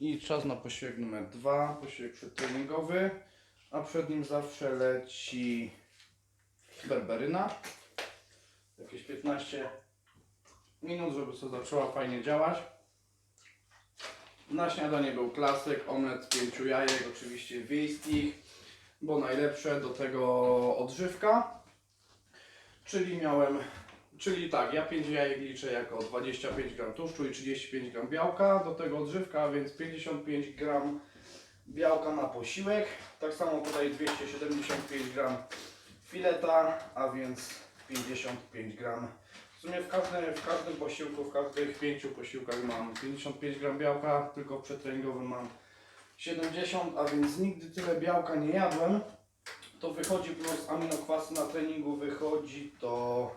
I czas na posiłek numer dwa, posiłek przedtreningowy, a przed nim zawsze leci berberyna. Jakieś 15 minut, żeby to zaczęła fajnie działać. Na śniadanie był klasyk, omlet z pięciu jajek, oczywiście wiejskich, bo najlepsze, do tego odżywka. Czyli miałem, czyli tak, ja 5 jajek liczę jako 25 gram tłuszczu i 35 gram białka, do tego odżywka, więc 55 gram białka na posiłek. Tak samo tutaj 275 gram fileta, a więc 55 gram. W sumie w każdym, w każdym posiłku, w każdych pięciu posiłkach mam 55 gram białka, tylko w przedtreningowym mam 70, a więc nigdy tyle białka nie jadłem. To wychodzi plus aminokwasy na treningu wychodzi to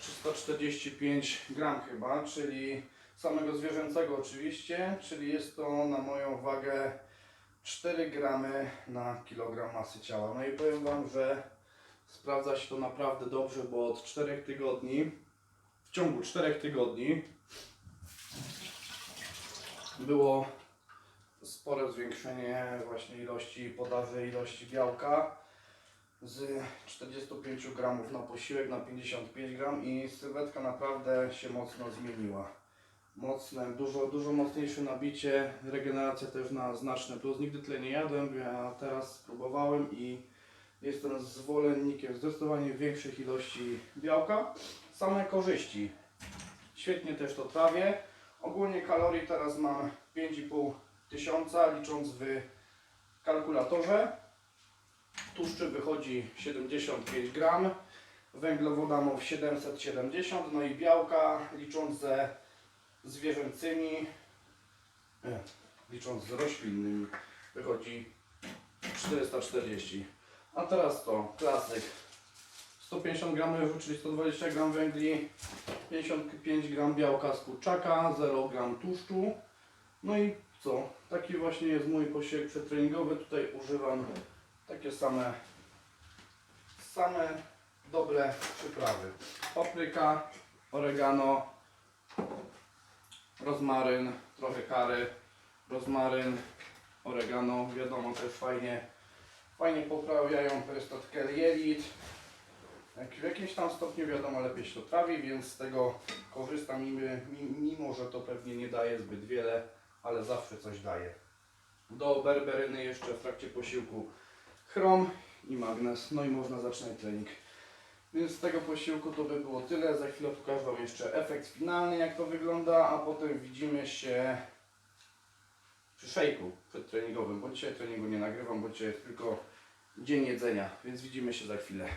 345 gram chyba, czyli samego zwierzęcego oczywiście, czyli jest to na moją wagę 4 gramy na kilogram masy ciała. No i powiem Wam, że sprawdza się to naprawdę dobrze, bo od 4 tygodni, w ciągu 4 tygodni było spore zwiększenie właśnie ilości podaży, ilości białka z 45 gramów na posiłek na 55 gram i sylwetka naprawdę się mocno zmieniła. Mocne, dużo, dużo mocniejsze nabicie, regeneracja też na znaczny plus. Nigdy tyle nie jadłem, ja teraz spróbowałem i jestem zwolennikiem zdecydowanie większych ilości białka. Same korzyści. Świetnie też to trawię. Ogólnie kalorii teraz mam 5,5 tysiąca, licząc w kalkulatorze. Tłuszczy wychodzi 75 gram, węglowodanów 770, no i białka licząc ze zwierzęcymi, nie, licząc z roślinnymi wychodzi 440. A teraz to klasyk 150 gram ryżu, czyli 120 gram węgli, 55 gram białka z kurczaka, 0 gram tłuszczu. No i co? Taki właśnie jest mój posiłek przedtreningowy. Tutaj używam takie same, same dobre przyprawy. Papryka, oregano, rozmaryn, trochę kary, rozmaryn, oregano, wiadomo też fajnie, fajnie poprawiają perystatkę jelit. Jak W jakimś tam stopniu wiadomo lepiej się to trawi, więc z tego korzystam mimo, mimo że to pewnie nie daje zbyt wiele, ale zawsze coś daje. Do berberyny jeszcze w trakcie posiłku chrom i magnes, no i można zaczynać trening. Więc z tego posiłku to by było tyle. Za chwilę pokażę Wam jeszcze efekt finalny, jak to wygląda, a potem widzimy się przy szejku przedtreningowym, bo dzisiaj treningu nie nagrywam, bo dzisiaj jest tylko dzień jedzenia, więc widzimy się za chwilę.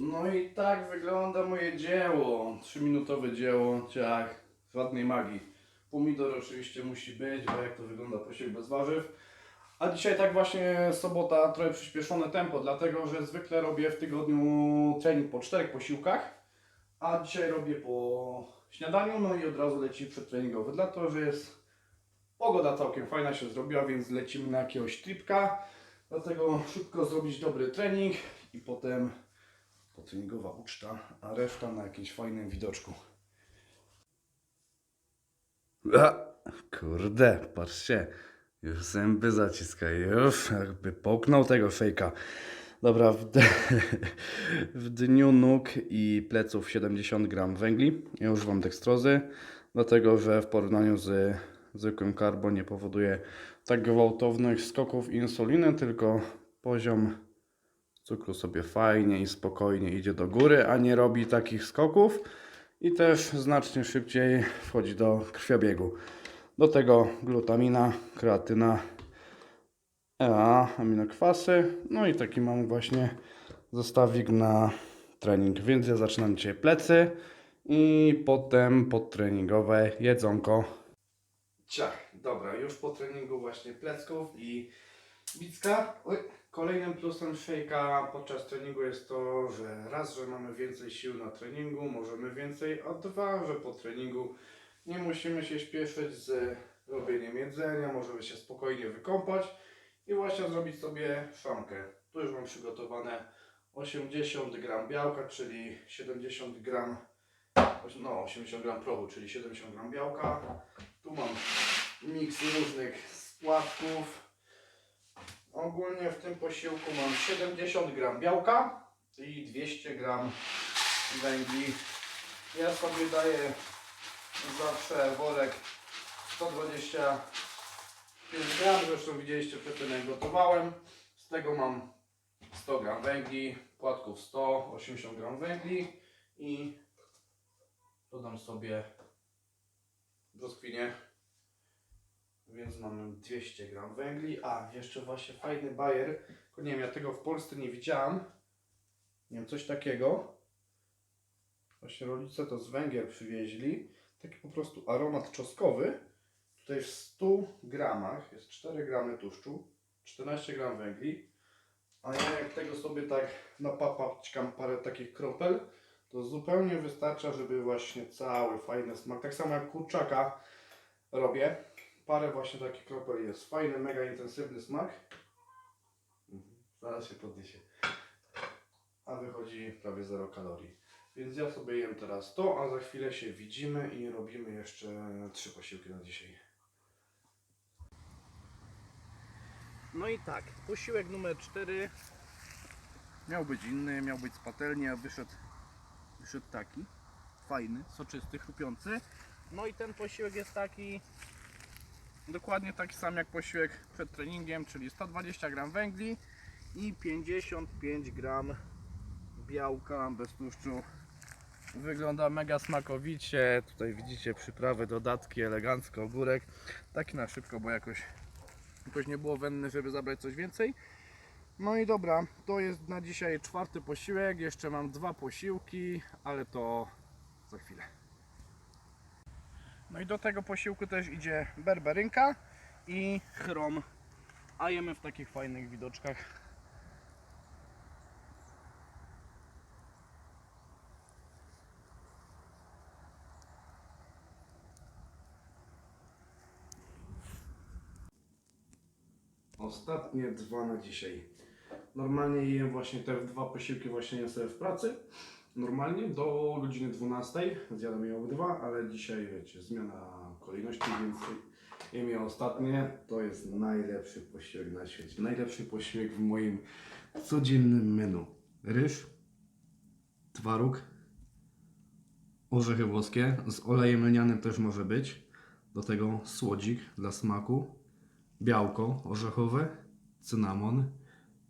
No i tak wygląda moje dzieło. Trzyminutowe dzieło, ciach, żadnej magii. Pomidor oczywiście musi być, bo jak to wygląda posiłek bez warzyw. A dzisiaj tak właśnie sobota, trochę przyspieszone tempo, dlatego że zwykle robię w tygodniu trening po czterech posiłkach, a dzisiaj robię po śniadaniu, no i od razu leci przedtreningowy, dlatego że jest pogoda całkiem fajna się zrobiła, więc lecimy na jakiegoś tripka, dlatego szybko zrobić dobry trening i potem potreningowa uczta, a reszta na jakimś fajnym widoczku. A, kurde, patrzcie, już zęby zaciska, już jakby połknął tego fejka. Dobra, w, w dniu nóg i pleców 70 gram węgli. Ja używam dekstrozy, dlatego że w porównaniu z zwykłym karbo nie powoduje tak gwałtownych skoków insuliny, tylko poziom cukru sobie fajnie i spokojnie idzie do góry, a nie robi takich skoków i też znacznie szybciej wchodzi do krwiobiegu. Do tego glutamina, kreatyna, EA, aminokwasy, no i taki mam właśnie zestawik na trening, więc ja zaczynam dzisiaj plecy i potem podtreningowe jedzonko. Ciach, dobra, już po treningu właśnie plecków i bicka. Oj, Kolejnym plusem szejka podczas treningu jest to, że raz, że mamy więcej sił na treningu, możemy więcej, a dwa, że po treningu nie musimy się śpieszyć z robieniem jedzenia, możemy się spokojnie wykąpać i właśnie zrobić sobie szamkę. Tu już mam przygotowane 80 gram białka, czyli 70 gram no 80 gram prochu, czyli 70 gram białka. Tu mam miks różnych składków. Ogólnie w tym posiłku mam 70 gram białka i 200 gram węgli. Ja sobie daję zawsze worek 125 gram, zresztą widzieliście jak gotowałem. Z tego mam 100 gram węgli, płatków 100, 80 gram węgli i dodam sobie brzoskwinię, więc mamy 200 gram węgli. A, jeszcze właśnie fajny bajer, tylko nie wiem, ja tego w Polsce nie widziałam. Nie wiem, coś takiego. Właśnie rodzice to z Węgier przywieźli. Taki po prostu aromat czosnkowy. Tutaj w 100 gramach jest 4 gramy tłuszczu, 14 gram węgli. A ja jak tego sobie tak napapam parę takich kropel, to zupełnie wystarcza, żeby właśnie cały fajny smak, tak samo jak kurczaka robię. Parę właśnie takich kropel jest. Fajny, mega intensywny smak. Mhm, Zaraz się podniesie. A wychodzi prawie 0 kalorii. Więc ja sobie jem teraz to, a za chwilę się widzimy i robimy jeszcze trzy posiłki na dzisiaj. No i tak, posiłek numer 4 miał być inny, miał być z patelni, a wyszedł, wyszedł taki. Fajny, soczysty, chrupiący. No i ten posiłek jest taki dokładnie taki sam jak posiłek przed treningiem, czyli 120 gram węgli i 55 gram białka bez tłuszczu. Wygląda mega smakowicie. Tutaj widzicie przyprawy, dodatki, elegancko, ogórek. Taki na szybko, bo jakoś, jakoś nie było wędny, żeby zabrać coś więcej. No i dobra, to jest na dzisiaj czwarty posiłek. Jeszcze mam dwa posiłki, ale to za chwilę. No i do tego posiłku też idzie berberynka i chrom. A jemy w takich fajnych widoczkach. Ostatnie dwa na dzisiaj. Normalnie jem właśnie te dwa posiłki właśnie jem sobie w pracy. Normalnie do godziny 12 zjadam je obydwa, ale dzisiaj wiecie, zmiana kolejności, więc jem je ostatnie. To jest najlepszy posiłek na świecie. Najlepszy posiłek w moim codziennym menu. Ryż, twaróg, orzechy włoskie, z olejem lnianym też może być. Do tego słodzik dla smaku białko orzechowe, cynamon.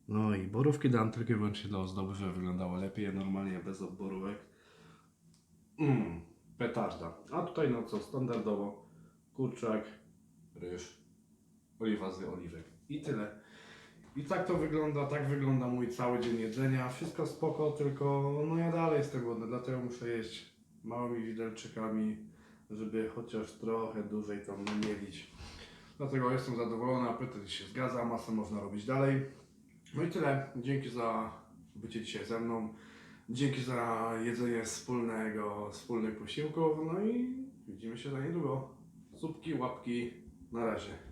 No i borówki dam tylko i wyłącznie dla ozdoby, żeby wyglądało lepiej, normalnie bez borówek. Mmm, petarda. A tutaj no co, standardowo kurczak, ryż, oliwa z oliwek. I tyle. I tak to wygląda, tak wygląda mój cały dzień jedzenia. Wszystko spoko, tylko no ja dalej jestem głodny, dlatego muszę jeść małymi widelczykami, żeby chociaż trochę dłużej to mielić. Dlatego jestem zadowolony, apetyt się zgadza, masę można robić dalej. No i tyle. Dzięki za bycie dzisiaj ze mną. Dzięki za jedzenie wspólnego, wspólnych posiłków. No i widzimy się za niedługo. Słupki, łapki. Na razie.